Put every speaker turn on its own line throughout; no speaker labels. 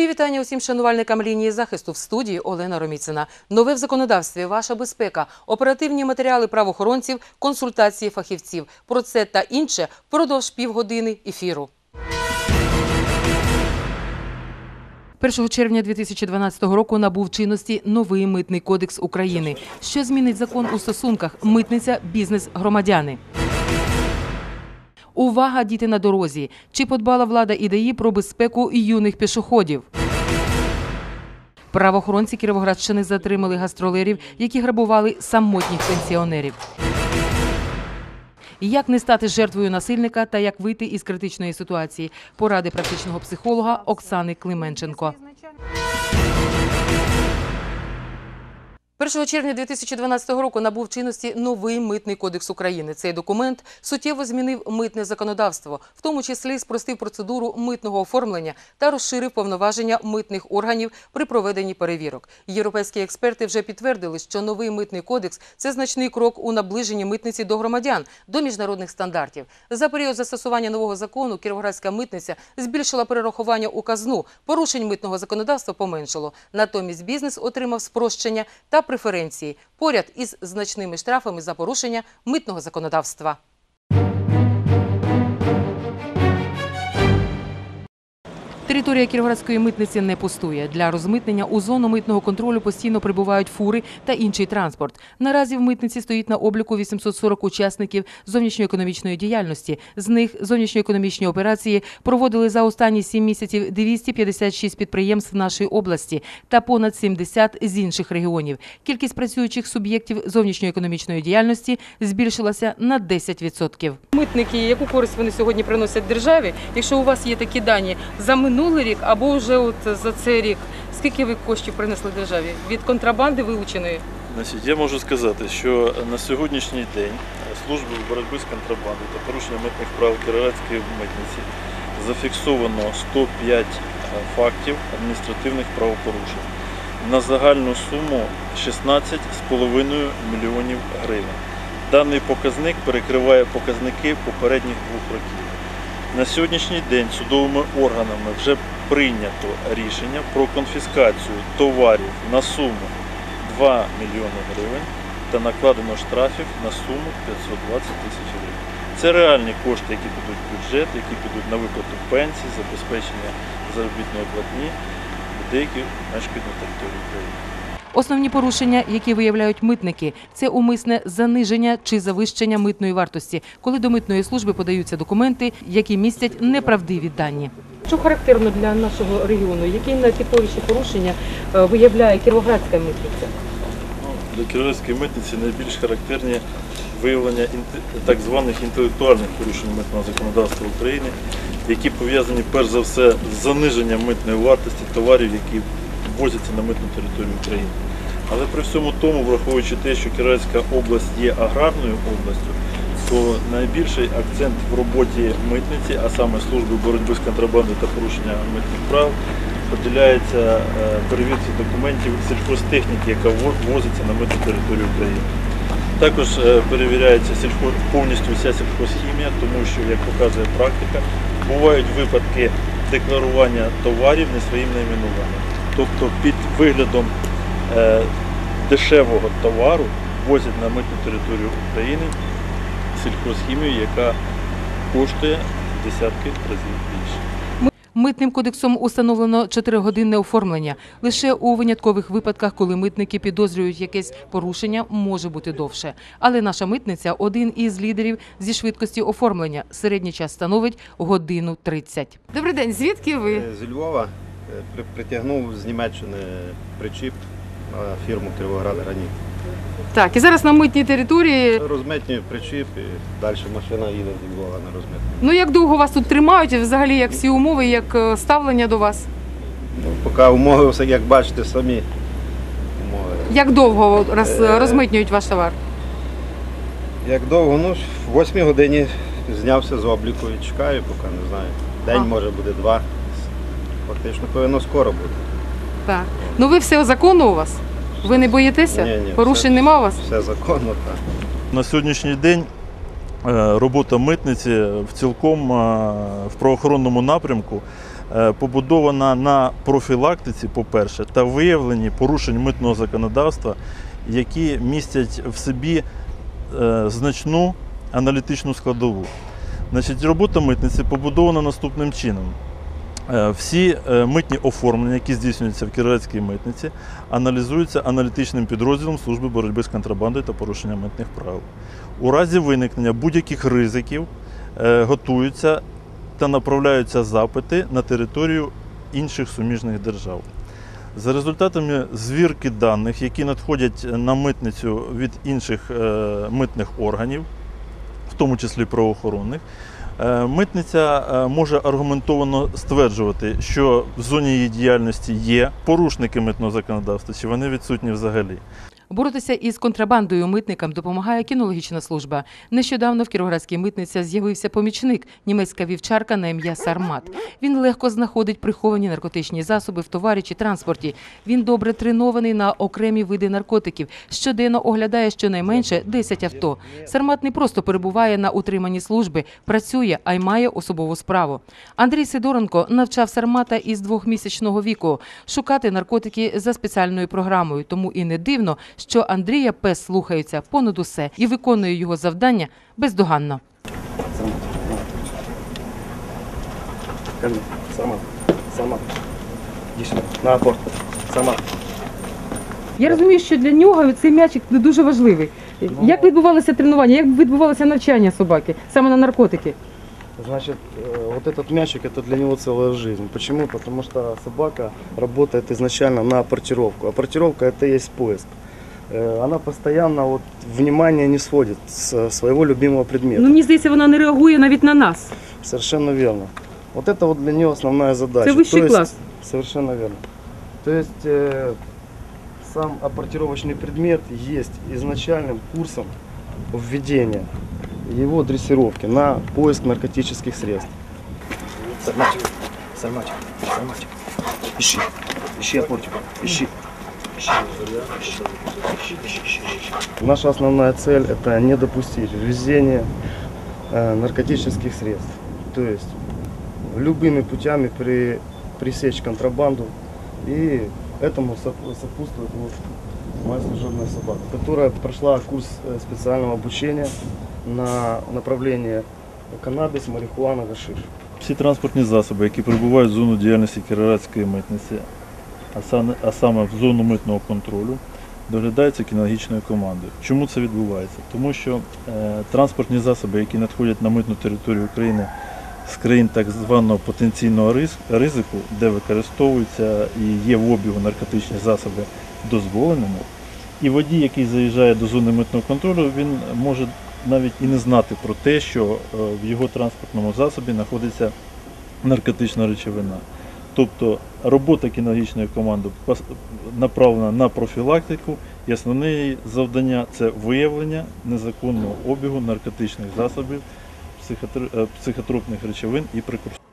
Мої вітання усім шанувальникам лінії захисту в студії Олена Роміцина. Нове в законодавстві, ваша безпека, оперативні матеріали правоохоронців, консультації фахівців. Про це та інше впродовж півгодини ефіру. 1 червня 2012 року набув чинності новий митний кодекс України, що змінить закон у стосунках митниця, бізнес, громадяни. Увага, діти на дорозі! Чи подбала влада ідеї про безпеку юних пішоходів? Правоохоронці Кіровоградщини затримали гастролерів, які грабували самотніх пенсіонерів. Як не стати жертвою насильника та як вийти із критичної ситуації? Поради практичного психолога Оксани Клименченко. 1 червня 2012 року набув чинності новий митний кодекс України. Цей документ суттєво змінив митне законодавство, в тому числі спростив процедуру митного оформлення та розширив повноваження митних органів при проведенні перевірок. Європейські експерти вже підтвердили, що новий митний кодекс це значний крок у наближенні митниці до громадян, до міжнародних стандартів. За період застосування нового закону Кіровоградська митниця збільшила перерахування у казну. Порушень митного законодавства поменшало. Натомість бізнес отримав спрощення та преференції поряд із значними штрафами за порушення митного законодавства. Територія Кіровоградської митниці не пустує. Для розмитнення у зону митного контролю постійно прибувають фури та інший транспорт. Наразі в митниці стоїть на обліку 840 учасників зовнішньоекономічної діяльності. З них зовнішньоекономічні операції проводили за останні 7 місяців 256 підприємств нашої області та понад 70 з інших регіонів. Кількість працюючих суб'єктів зовнішньоекономічної діяльності збільшилася на 10%. Митники, яку користь вони сьогодні приносять державі, якщо у вас є такі дані за минулий рік або вже от за цей рік, скільки ви коштів принесли державі від контрабанди вилученої?
Значить, я можу сказати, що на сьогоднішній день службою боротьби з контрабандою та порушення митних прав Кіровоградської митниці зафіксовано 105 фактів адміністративних правопорушень на загальну суму 16,5 мільйонів гривень. Даний показник перекриває показники попередніх двох років. На сьогоднішній день судовими органами вже прийнято рішення про конфіскацію товарів на суму 2 мільйони гривень та накладено штрафів на суму 520 тисяч гривень. Це реальні кошти, які підуть в бюджет, які підуть на виплату пенсій, забезпечення заробітної платні які мешкають на території України.
Основні порушення, які виявляють митники, це умисне заниження чи завищення митної вартості, коли до митної служби подаються документи, які містять неправдиві дані. Що характерно для нашого регіону? Які найтиповіші порушення е, виявляє Кіровоградська митниця?
Для Кіровоградської митниці найбільш характерні виявлення інте- так званих інтелектуальних порушень митного законодавства України, які пов'язані перш за все з заниженням митної вартості товарів, які ввозяться на митну територію України. Але при всьому тому, враховуючи те, що Кіровоградська область є аграрною областю, то найбільший акцент в роботі митниці, а саме служби боротьби з контрабандою та порушення митних прав, поділяється е, перевірці документів сільхозтехніки, яка вво- ввозиться на митну територію України. Також е, перевіряється сільхо... повністю вся сільхозхімія, тому що, як показує практика, бувають випадки декларування товарів не своїм найменуванням. Тобто під виглядом е, дешевого товару возять на митну територію України сільхозхімію, яка коштує десятки разів більше.
Митним кодексом установлено 4-годинне оформлення. Лише у виняткових випадках, коли митники підозрюють якесь порушення, може бути довше. Але наша митниця один із лідерів зі швидкості оформлення. Середній час становить годину 30. Добрий день, звідки ви?
Е, Зі Львова притягнув з Німеччини причіп на фірму Кіровоград Граніт.
Так, і зараз на митній території.
Розмитнює причіп і далі машина їде зі Львова на розмитню.
Ну як довго вас тут тримають? і Взагалі, як всі умови, як е, ставлення до вас?
Ну, поки умови, як бачите, самі умови.
Як довго роз,
Е.
розмитнюють ваш товар?
Як довго? Ну, в 8 годині знявся з обліку і чекаю, поки не знаю. День
А.
може буде два. Фактично повинно скоро бути.
Так. Ну ви все законно у вас? Ви не боїтеся?
Ні, ні,
Порушень
все-
нема у вас?
Все законно, так.
На сьогоднішній день е, робота митниці в цілком е, в правоохоронному напрямку е, побудована на профілактиці, по-перше, та виявленні порушень митного законодавства, які містять в собі е, значну аналітичну складову. Значить, робота митниці побудована наступним чином. Е, Всі е, митні оформлення, які здійснюються в Кіровоградській митниці, аналізуються аналітичним підрозділом Служби боротьби з контрабандою та порушення митних правил. У разі виникнення будь-яких ризиків е, готуються та направляються запити на територію інших суміжних держав. За результатами звірки даних, які надходять на митницю від інших митних органів, в тому числі правоохоронних, митниця е, може аргументовано стверджувати, що в зоні її діяльності є порушники митного законодавства, чи вони відсутні взагалі.
Боротися із контрабандою митникам допомагає кінологічна служба. Нещодавно в Кіровоградській митниці з'явився помічник, німецька вівчарка на ім'я Сармат. Він легко знаходить приховані наркотичні засоби в товарі чи транспорті. Він добре тренований на окремі види наркотиків. Щоденно оглядає щонайменше 10 авто. Сармат не просто перебуває на утриманні служби, працює, а й має особову справу. Андрій Сидоренко навчав Сармата із двохмісячного віку шукати наркотики за спеціальною програмою. Тому і не дивно, що Андрія пес слухається понад усе і виконує його завдання бездоганно.
Сама. Ко мне. Сама. Сама. Иди сюда. На апорт. Сама.
Я розумію, що для нього цей м'ячик не дуже важливий. Як відбувалося тренування, як відбувалося навчання собаки саме на наркотики?
Значит, э, вот этот мячик это для него целая жизнь. Почему? Потому что собака работает изначально на апортировку. Апортировка это и есть поиск. Э, Она постоянно вот внимание не сводит с своего любимого предмета.
Ну мені здається, вона не реагує навіть на нас.
Совершенно верно. Вот это вот для нее основная задача.
Це вищий
То есть-
клас.
Совершенно верно. То есть э, сам апортировочный предмет есть изначальным курсом введения его дрессировки на поиск наркотических средств. Сарматик, сарматик, сарматик. Ищи, ищи апортику, ищи. Наша основная цель это не допустить ввезения э, наркотических средств. То есть любыми путями при, пресечь контрабанду. И этому соп- сопутствует вот моя служебная собака, которая прошла курс э, специального обучения на направление каннабис, марихуана, гашиш.
Всі транспортні засоби, які прибувають в зону діяльності Кіровоградської митниці, а саме, в зону митного контролю, доглядаються кінологічною командою. Чому це відбувається? Тому що е, транспортні засоби, які надходять на митну територію України з країн так званого потенційного ризику, де використовуються і є в обігу наркотичні засоби дозволеними, і водій, який заїжджає до зони митного контролю, він може навіть і не знати про те, що е, в його транспортному засобі знаходиться наркотична речовина. Тобто робота кінологічної команди направлена на профілактику, і основне її завдання це виявлення незаконного обігу наркотичних засобів, е, психотропних речовин і прекурсорів.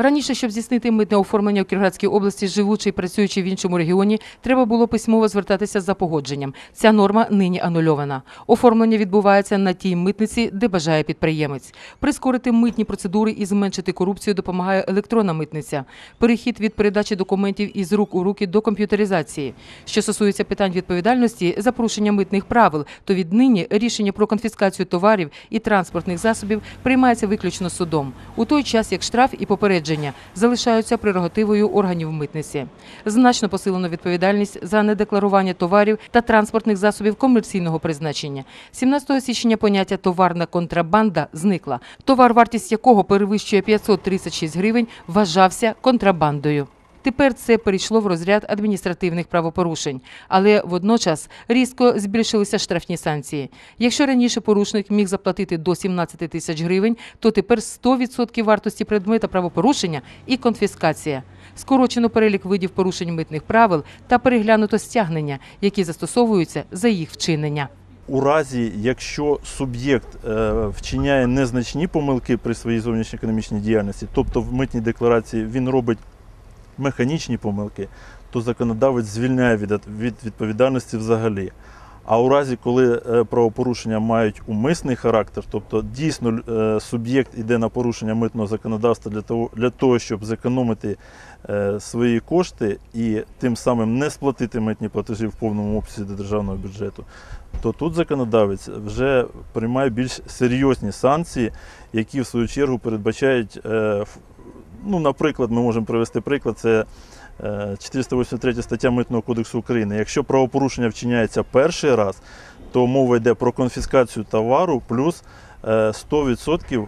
Раніше, щоб здійснити митне оформлення у Кіровоградській області, живучи і працюючи в іншому регіоні, треба було письмово звертатися за погодженням. Ця норма нині анульована. Оформлення відбувається на тій митниці, де бажає підприємець. Прискорити митні процедури і зменшити корупцію допомагає електронна митниця. Перехід від передачі документів із рук у руки до комп'ютеризації. Що стосується питань відповідальності за порушення митних правил, то віднині рішення про конфіскацію товарів і транспортних засобів приймається виключно судом, у той час як штраф і попередження залишаються прерогативою органів митниці. Значно посилено відповідальність за недекларування товарів та транспортних засобів комерційного призначення. 17 січня поняття товарна контрабанда зникла. Товар, вартість якого перевищує 536 гривень, вважався контрабандою. Тепер це перейшло в розряд адміністративних правопорушень, але водночас різко збільшилися штрафні санкції. Якщо раніше порушник міг заплатити до 17 тисяч гривень, то тепер 100% вартості предмета правопорушення і конфіскація. Скорочено перелік видів порушень митних правил та переглянуто стягнення, які застосовуються за їх вчинення.
У разі, якщо суб'єкт е, вчиняє незначні помилки при своїй зовнішньоекономічній діяльності, тобто в митній декларації він робить механічні помилки, то законодавець звільняє від, від відповідальності взагалі. А у разі, коли е, правопорушення мають умисний характер, тобто дійсно е, суб'єкт іде на порушення митного законодавства для того, для того щоб зекономити е, свої кошти і тим самим не сплатити митні платежі в повному обсязі до державного бюджету, то тут законодавець вже приймає більш серйозні санкції, які в свою чергу передбачають, ну, наприклад, ми можемо привести приклад, це е, 483 стаття Митного кодексу України. Якщо правопорушення вчиняється перший раз, то мова йде про конфіскацію товару плюс е, 100%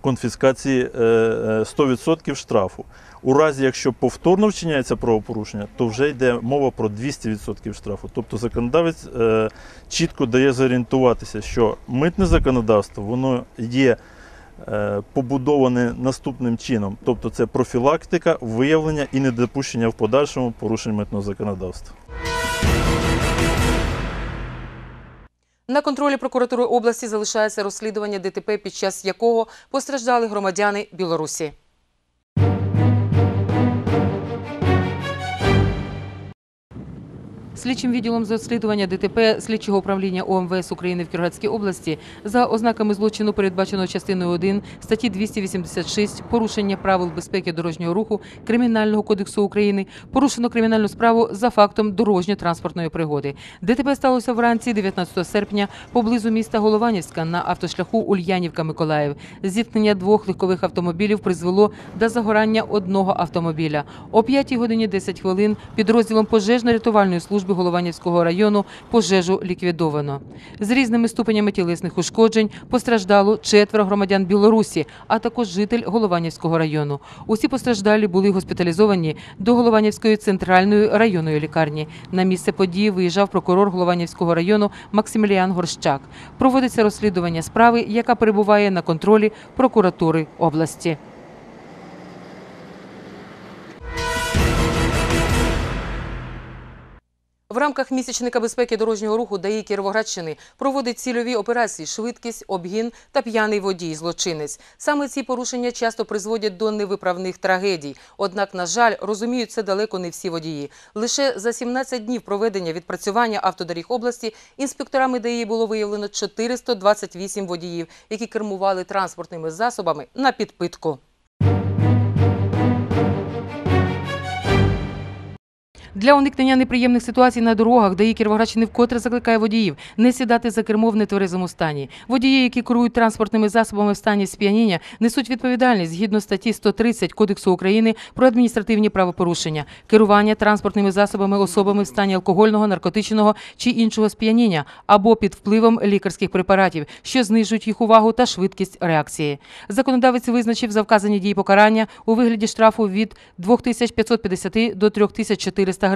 конфіскації е, е, 100% штрафу. У разі, якщо повторно вчиняється правопорушення, то вже йде мова про 200% штрафу. Тобто законодавець е, чітко дає зорієнтуватися, що митне законодавство воно є е, побудоване наступним чином. Тобто це профілактика, виявлення і недопущення в подальшому порушень митного законодавства.
На контролі прокуратури області залишається розслідування ДТП, під час якого постраждали громадяни Білорусі. Слідчим відділом з розслідування ДТП слідчого управління ОМВС України в Кіровоградській області за ознаками злочину, передбаченого частиною 1 статті 286 порушення правил безпеки дорожнього руху Кримінального кодексу України порушено кримінальну справу за фактом дорожньо-транспортної пригоди. ДТП сталося вранці 19 серпня поблизу міста Голованівська на автошляху Ульянівка-Миколаїв. Зіткнення двох легкових автомобілів призвело до загорання одного автомобіля. О 5 годині 10 хвилин підрозділом пожежно-рятувальної служби Голованівського району пожежу ліквідовано. З різними ступенями тілесних ушкоджень постраждало четверо громадян Білорусі, а також житель Голованівського району. Усі постраждалі були госпіталізовані до Голованівської центральної районної лікарні. На місце події виїжджав прокурор Голованівського району Максиміліан Горщак. Проводиться розслідування справи, яка перебуває на контролі прокуратури області. В рамках місячника безпеки дорожнього руху ДАІ Кіровоградщини проводить цільові операції швидкість, обгін та п'яний водій злочинець. Саме ці порушення часто призводять до невиправних трагедій. Однак, на жаль, розуміють це далеко не всі водії. Лише за 17 днів проведення відпрацювання автодоріг області інспекторами ДАІ було виявлено 428 водіїв, які кермували транспортними засобами на підпитку. Для уникнення неприємних ситуацій на дорогах, ДАІ Кіровоградщини вкотре закликає водіїв не сідати за кермо в нетверезому стані. Водії, які керують транспортними засобами в стані сп'яніння, несуть відповідальність згідно статті 130 Кодексу України про адміністративні правопорушення, керування транспортними засобами особами в стані алкогольного, наркотичного чи іншого сп'яніння або під впливом лікарських препаратів, що знижують їх увагу та швидкість реакції. Законодавець визначив за вказані дії покарання у вигляді штрафу від 2550 до 3400 гривень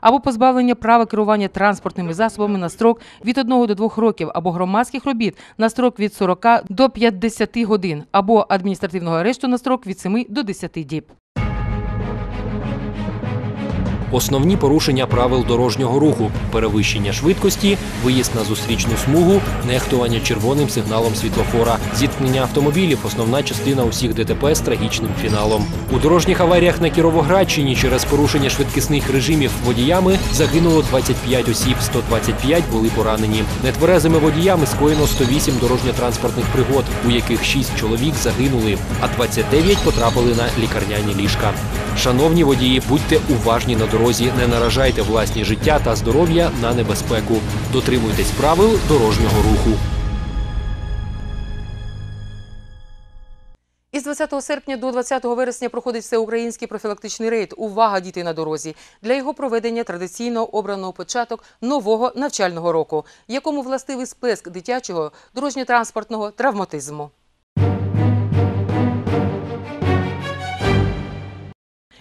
або позбавлення права керування транспортними засобами на строк від 1 до 2 років або громадських робіт на строк від 40 до 50 годин або адміністративного арешту на строк від 7 до 10 діб.
Основні порушення правил дорожнього руху: перевищення швидкості, виїзд на зустрічну смугу, нехтування червоним сигналом світлофора, зіткнення автомобілів основна частина усіх ДТП з трагічним фіналом. У дорожніх аваріях на Кіровоградщині через порушення швидкісних режимів водіями загинуло 25 осіб, 125 були поранені. Нетверезими водіями скоєно 108 дорожньо-транспортних пригод, у яких 6 чоловік загинули, а 29 потрапили на лікарняні ліжка. Шановні водії, будьте уважні на дорозі, не наражайте власні життя та здоров'я на небезпеку. Дотримуйтесь правил дорожнього руху.
Із 20 серпня до 20 вересня проходить всеукраїнський профілактичний рейд «Увага! Діти на дорозі». Для його проведення традиційно обрано початок нового навчального року, якому властивий сплеск дитячого дорожньо-транспортного травматизму.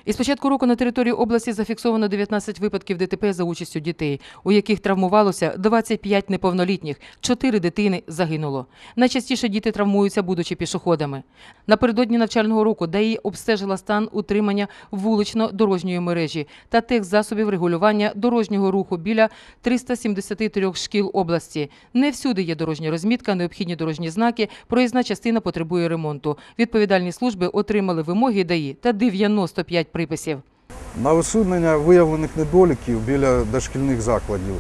Із початку року на території області зафіксовано 19 випадків ДТП за участю дітей, у яких травмувалося 25 неповнолітніх, 4 дитини загинуло. Найчастіше діти травмуються, будучи пішоходами. Напередодні навчального року ДАІ обстежила стан утримання вулично-дорожньої мережі та техзасобів регулювання дорожнього руху біля 373 шкіл області. Не всюди є дорожня розмітка, необхідні дорожні знаки, проїзна частина потребує ремонту. Відповідальні служби отримали вимоги ДАІ та 95 приписів.
На усунення виявлених недоліків біля дошкільних закладів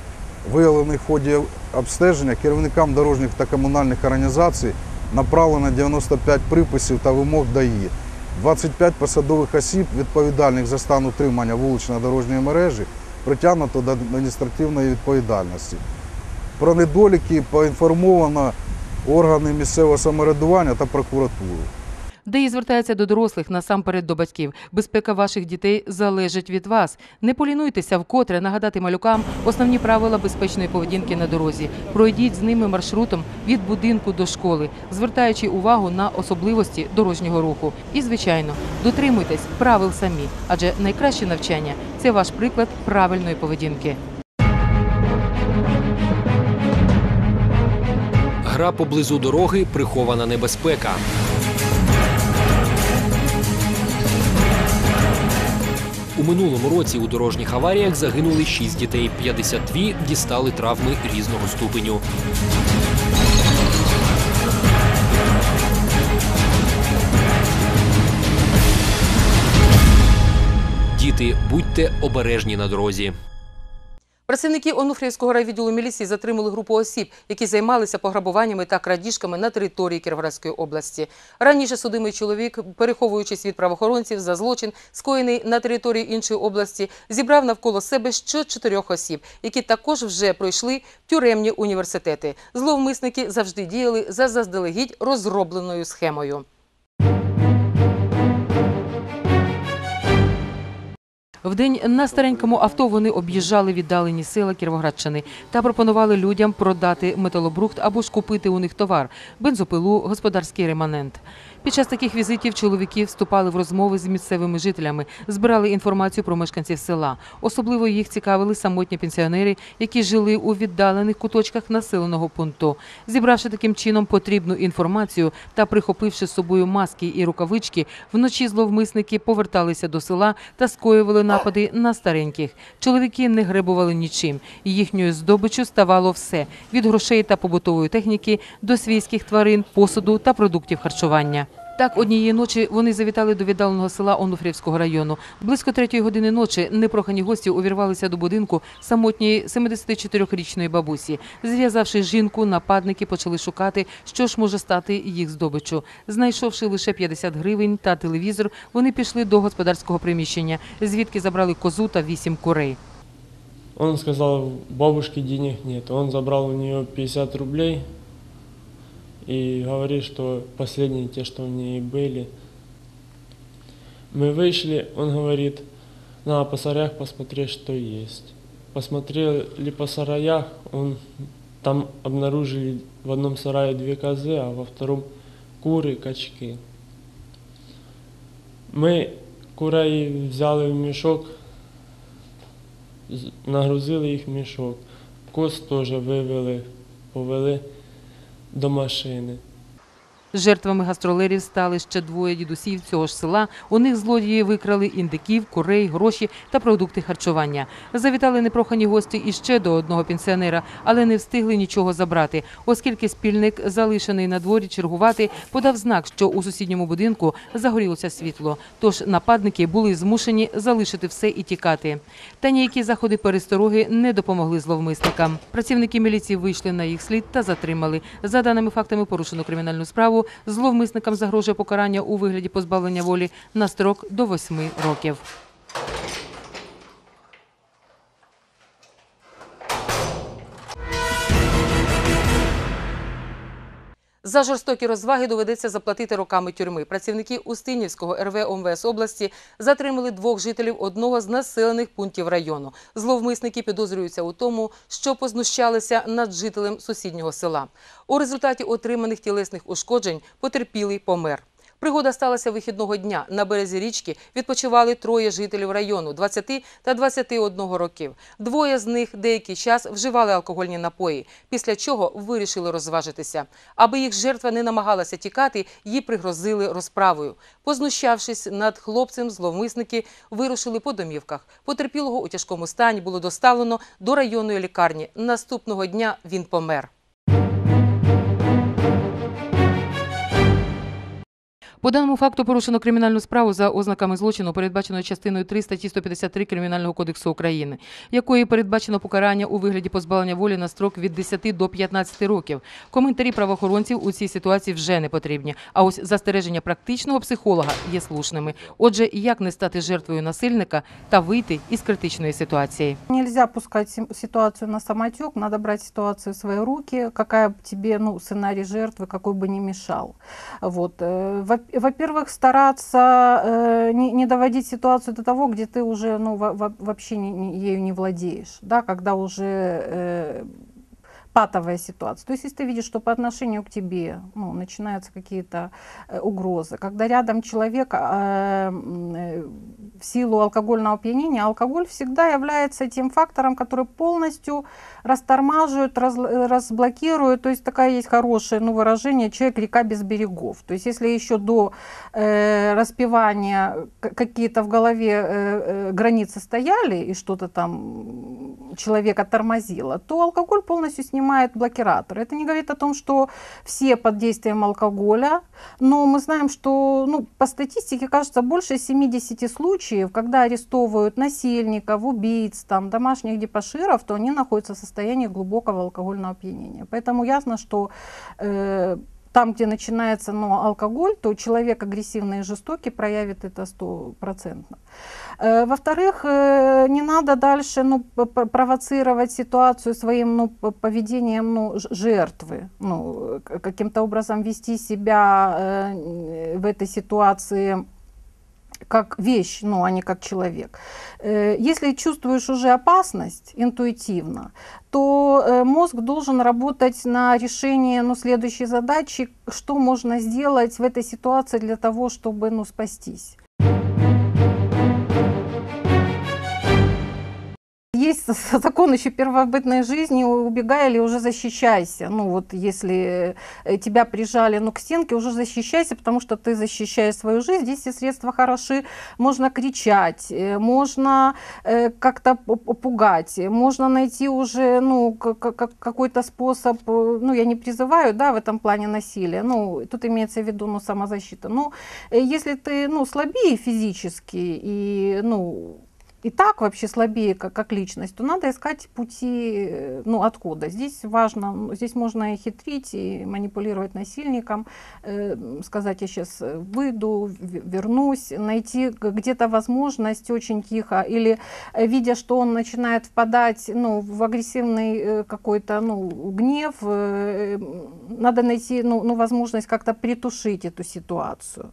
виявлений в ході обстеження керівникам дорожніх та комунальних організацій направлено 95 приписів та вимог ДАІ. 25 посадових осіб, відповідальних за стан утримання вулично-дорожньої мережі, притягнуто до адміністративної відповідальності. Про недоліки поінформовано органи місцевого самоврядування та прокуратуру.
ДАІ звертається до дорослих, насамперед до батьків. Безпека ваших дітей залежить від вас. Не полінуйтеся вкотре нагадати малюкам основні правила безпечної поведінки на дорозі. Пройдіть з ними маршрутом від будинку до школи, звертаючи увагу на особливості дорожнього руху. І, звичайно, дотримуйтесь правил самі, адже найкраще навчання це ваш приклад правильної поведінки.
Гра поблизу дороги прихована небезпека. У минулому році у дорожніх аваріях загинули 6 дітей, 52 дістали травми різного ступеню. Діти, будьте обережні на дорозі.
Працівники Онуфріївського райвідділу міліції затримали групу осіб, які займалися пограбуваннями та крадіжками на території Кіровоградської області. Раніше судимий чоловік, переховуючись від правоохоронців за злочин, скоєний на території іншої області, зібрав навколо себе ще чотирьох осіб, які також вже пройшли тюремні університети. Зловмисники завжди діяли за заздалегідь розробленою схемою. Вдень на старенькому авто вони об'їжджали віддалені села Кіровоградщини та пропонували людям продати металобрухт або ж купити у них товар бензопилу, господарський реманент. Під час таких візитів чоловіки вступали в розмови з місцевими жителями, збирали інформацію про мешканців села. Особливо їх цікавили самотні пенсіонери, які жили у віддалених куточках населеного пункту. Зібравши таким чином потрібну інформацію та прихопивши з собою маски і рукавички, вночі зловмисники поверталися до села та скоювали напади на стареньких. Чоловіки не гребували нічим. Їхньою здобиччю ставало все від грошей та побутової техніки до свійських тварин, посуду та продуктів харчування. Так, однієї ночі вони завітали до віддаленого села Онуфрівського району. Близько третьої години ночі непрохані гості увірвалися до будинку самотньої 74-річної бабусі. Зв'язавши жінку, нападники почали шукати, що ж може стати їх здобиччю. Знайшовши лише 50 гривень та телевізор, вони пішли до господарського приміщення, звідки забрали козу та вісім курей.
Он сказал, бабушки денег нет. Он забрал у нее 50 рублей и говорит, что последние те, что у нее были. Мы вышли, он говорит, на по сараях посмотреть, что есть. Посмотрели по сараях, он там обнаружили в одном сарае две козы, а во втором куры, качки. Ми курей взяли в мішок, з- нагрузили їх в мішок. Коз теж вивели, повели до машини.
Жертвами гастролерів стали ще двоє дідусів цього ж села. У них злодії викрали індиків, курей, гроші та продукти харчування. Завітали непрохані гості іще до одного пенсіонера, але не встигли нічого забрати, оскільки спільник, залишений на дворі чергувати, подав знак, що у сусідньому будинку загорілося світло. Тож нападники були змушені залишити все і тікати. Та ніякі заходи перестороги не допомогли зловмисникам. Працівники міліції вийшли на їх слід та затримали. За даними фактами, порушено кримінальну справу. Зловмисникам загрожує покарання у вигляді позбавлення волі на строк до восьми років. За жорстокі розваги доведеться заплатити роками тюрми. Працівники Устинівського РВ ОМВС області затримали двох жителів одного з населених пунктів району. Зловмисники підозрюються у тому, що познущалися над жителем сусіднього села. У результаті отриманих тілесних ушкоджень потерпілий помер. Пригода сталася вихідного дня. На березі річки відпочивали троє жителів району 20 та 21 років. Двоє з них деякий час вживали алкогольні напої, після чого вирішили розважитися. Аби їх жертва не намагалася тікати, їй пригрозили розправою. Познущавшись над хлопцем, зловмисники вирушили по домівках. Потерпілого у тяжкому стані було доставлено до районної лікарні. Наступного дня він помер. По даному факту порушено кримінальну справу за ознаками злочину, передбаченого частиною 3 статті 153 Кримінального кодексу України, якою передбачено покарання у вигляді позбавлення волі на строк від 10 до 15 років. Коментарі правоохоронців у цій ситуації вже не потрібні. А ось застереження практичного психолога є слушними. Отже, як не стати жертвою насильника та вийти із критичної ситуації.
Нельзя пускать сим- ситуацию на самотек, надо брать ситуацию в свои руки, какая бы тебе ну, сценарий жертвы, какой бы ни мешал. Вот. э, во- Во-первых, стараться э, не, не доводить ситуацию до того, где ты уже ну, во- во- вообще не- не- ею не владеешь, да, когда уже э, патовая ситуация. То есть, если ты видишь, что по отношению к тебе ну, начинаются какие-то э, угрозы, когда рядом человек э, м, э, в силу алкогольного опьянения, алкоголь всегда является тем фактором, который полностью растормаживает, раз- разблокирует. То есть такая есть хорошее ну, выражение «человек река без берегов». То есть если еще до э, распивания какие-то в голове э, э, границы стояли и что-то там человека тормозило, то алкоголь полностью снимает блокиратор. Это не говорит о том, что все под действием алкоголя, но мы знаем, что ну, по статистике, кажется, больше 70 случаев, когда арестовывают насильников, убийц, там, домашних депаширов, то они находятся в состоянии глубокого алкогольного опьянения. Поэтому ясно, что э, там, где начинается ну, алкоголь, то человек агрессивный и жестокий проявит это стопроцентно. Э, Во-вторых, э, не надо дальше ну, провоцировать ситуацию своим ну, поведением ну, жертвы, ну, каким-то образом вести себя э, в этой ситуации как вещь, ну, а не как человек. Э, Если чувствуешь уже опасность интуитивно, то э, мозг должен работать на решение ну, следующей задачи, что можно сделать в этой ситуации для того, чтобы ну, спастись. Есть закон еще первобытной жизни, убегай или уже защищайся. Ну вот если э, тебя прижали ну, к стенке, уже защищайся, потому что ты защищаешь свою жизнь. Здесь все средства хороши. Можно кричать, э, можно э, как-то пугать, можно найти уже ну, какой-то способ, ну я не призываю да, в этом плане насилия, ну тут имеется в виду ну, самозащита. Но э, если ты ну, слабее физически и ну, и так вообще слабее как, как личность, то надо искать пути, э, ну, откуда. Здесь важно, здесь можно и хитрить, и манипулировать насильником, э, сказать, я сейчас выйду, в- вернусь, найти где-то возможность очень тихо, или э, видя, что он начинает впадать, ну, в агрессивный э, какой-то, ну, гнев, э, надо найти, ну, ну, возможность как-то притушить эту ситуацию.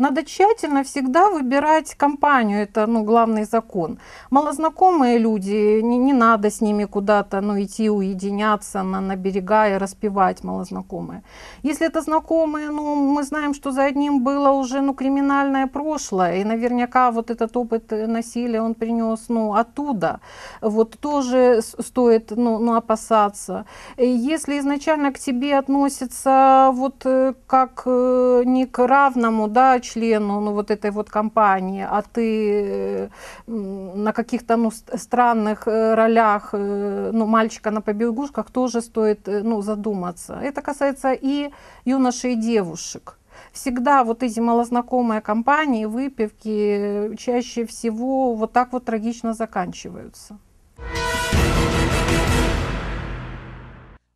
Надо тщательно всегда выбирать компанию, это ну, главный закон. Малознакомые люди, не, не надо с ними куда-то ну, идти уединяться на, на берега и распевать малознакомые. Если это знакомые, ну, мы знаем, что за одним было уже ну, криминальное прошлое, и наверняка вот этот опыт насилия он принес ну, оттуда. Вот тоже стоит ну, ну, опасаться. Если изначально к тебе относятся вот э, как э, не к равному да, члену ну, вот этой вот компании, а ты э, на каких-то ну, ст- странных э, ролях э, ну, мальчика на побегушках, тоже стоит ну, задуматься. Это касается и юношей, и девушек. Всегда вот эти малознакомые компании, выпивки чаще всего вот так вот трагично заканчиваются.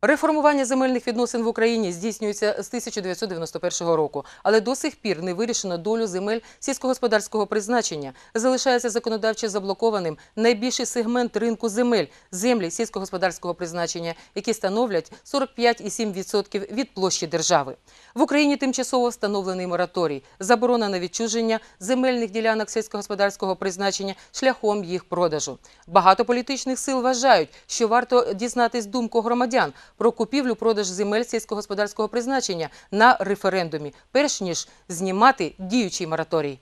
Реформування земельних відносин в Україні здійснюється з 1991 року, але до сих пір не вирішено долю земель сільськогосподарського призначення. Залишається законодавчо заблокованим найбільший сегмент ринку земель землі сільськогосподарського призначення, які становлять 45,7% від площі держави. В Україні тимчасово встановлений мораторій, заборона на відчуження земельних ділянок сільськогосподарського призначення шляхом їх продажу. Багато політичних сил вважають, що варто дізнатись думку громадян про купівлю-продаж земель сільськогосподарського призначення на референдумі, перш ніж знімати діючий мораторій.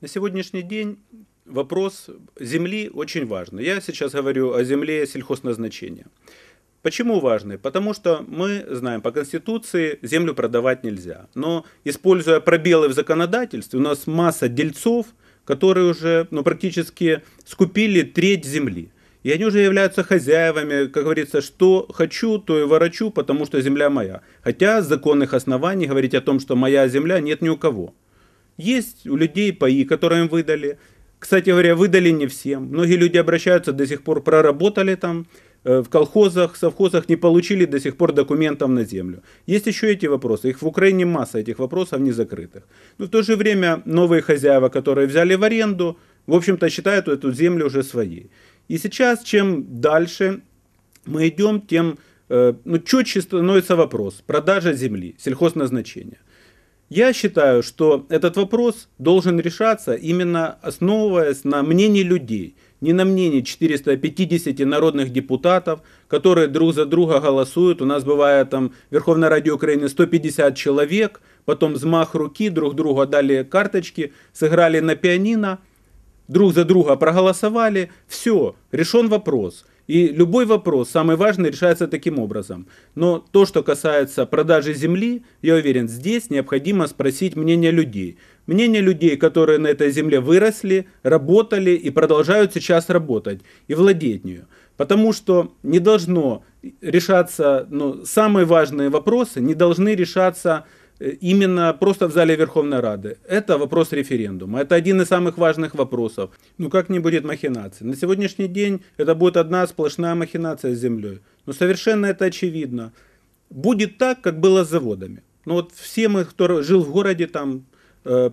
На сегодняшний день вопрос земли очень важный. Я сейчас говорю о земле сельхозназначения. Почему важный? Потому что мы знаем, по Конституции землю продавать нельзя. Но используя пробелы в законодательстве, у нас масса дельцов, которые уже ну, практически скупили треть земли. И они уже являются хозяевами, как говорится, что хочу, то и ворочу, потому что земля моя. Хотя законных оснований говорить о том, что моя земля, нет ни у кого. Есть у людей паи, которые им выдали. Кстати говоря, выдали не всем. Многие люди обращаются, до сих пор проработали там, в колхозах, совхозах не получили до сих пор документов на землю. Есть еще эти вопросы. Их в Украине масса этих вопросов не закрытых. Но в то же время новые хозяева, которые взяли в аренду, в общем-то считают эту землю уже своей. И сейчас, чем дальше мы идем, тем э, ну, четче становится вопрос продажа земли, сельхозназначения. Я считаю, что этот вопрос должен решаться именно основываясь на мнении людей, не на мнении 450 народных депутатов, которые друг за друга голосуют. У нас бывает там в Верховной Раде Украины 150 человек, потом взмах руки, друг другу дали карточки, сыграли на пианино, друг за друга проголосовали, все, решен вопрос. И любой вопрос, самый важный, решается таким образом. Но то, что касается продажи земли, я уверен, здесь необходимо спросить мнение людей. Мнение людей, которые на этой земле выросли, работали и продолжают сейчас работать и владеть нею. Потому что не должно решаться, ну, самые важные вопросы не должны решаться э, именно просто в зале Верховной Рады. Это вопрос референдума. Это один из самых важных вопросов. Ну как не будет махинаций? На сегодняшний день это будет одна сплошная махинация с землей. Но совершенно это очевидно. Будет так, как было с заводами. Ну вот все мы, кто жил в городе, там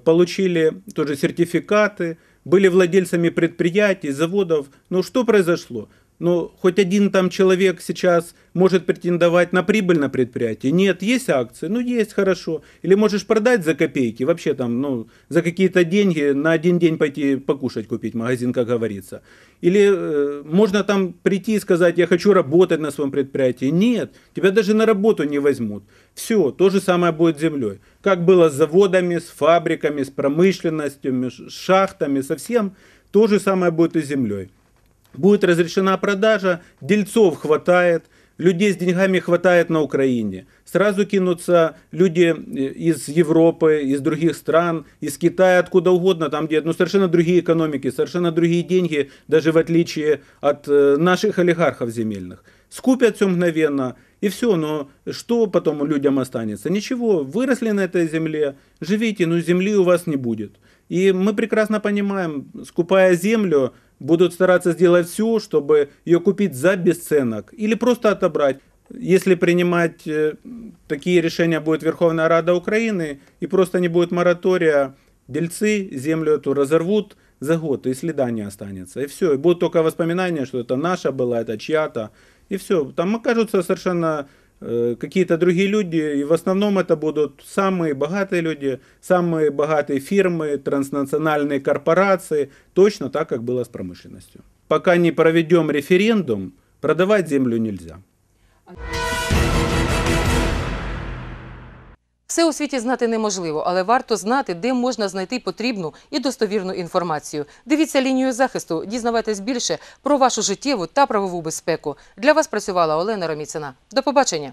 получили тоже сертификаты, были владельцами предприятий, заводов. Но что произошло? Ну, хоть один там человек сейчас может претендовать на прибыль на предприятии. Нет, есть акции, ну есть, хорошо. Или можешь продать за копейки, вообще там, ну, за какие-то деньги на один день пойти покушать купить, магазин, как говорится. Или э, можно там прийти и сказать, я хочу работать на своем предприятии. Нет, тебя даже на работу не возьмут. Все, то же самое будет с землей. Как было с заводами, с фабриками, с промышленностью, с шахтами, со всем, то же самое будет и с землей будет разрешена продажа, дельцов хватает, людей с деньгами хватает на Украине. Сразу кинутся люди из Европы, из других стран, из Китая, откуда угодно, там где ну, совершенно другие экономики, совершенно другие деньги, даже в отличие от э, наших олигархов земельных. Скупят все мгновенно, и все, но что потом людям останется? Ничего, выросли на этой земле, живите, но земли у вас не будет. И мы прекрасно понимаем, скупая землю, будут стараться сделать все, чтобы ее купить за бесценок или просто отобрать. Если принимать э, такие решения будет Верховная Рада Украины и просто не будет моратория, дельцы землю эту разорвут за год, и следа не останется. И все, и будут только воспоминания, что это наша была, это чья-то. И все, там окажутся совершенно какие-то другие люди, и в основном это будут самые богатые люди, самые богатые фирмы, транснациональные корпорации, точно так, как было с промышленностью. Пока не проведем референдум, продавать землю нельзя.
Все у світі знати неможливо, але варто знати, де можна знайти потрібну і достовірну інформацію. Дивіться лінію захисту, дізнавайтесь більше про вашу життєву та правову безпеку. Для вас працювала Олена Роміцина. До побачення.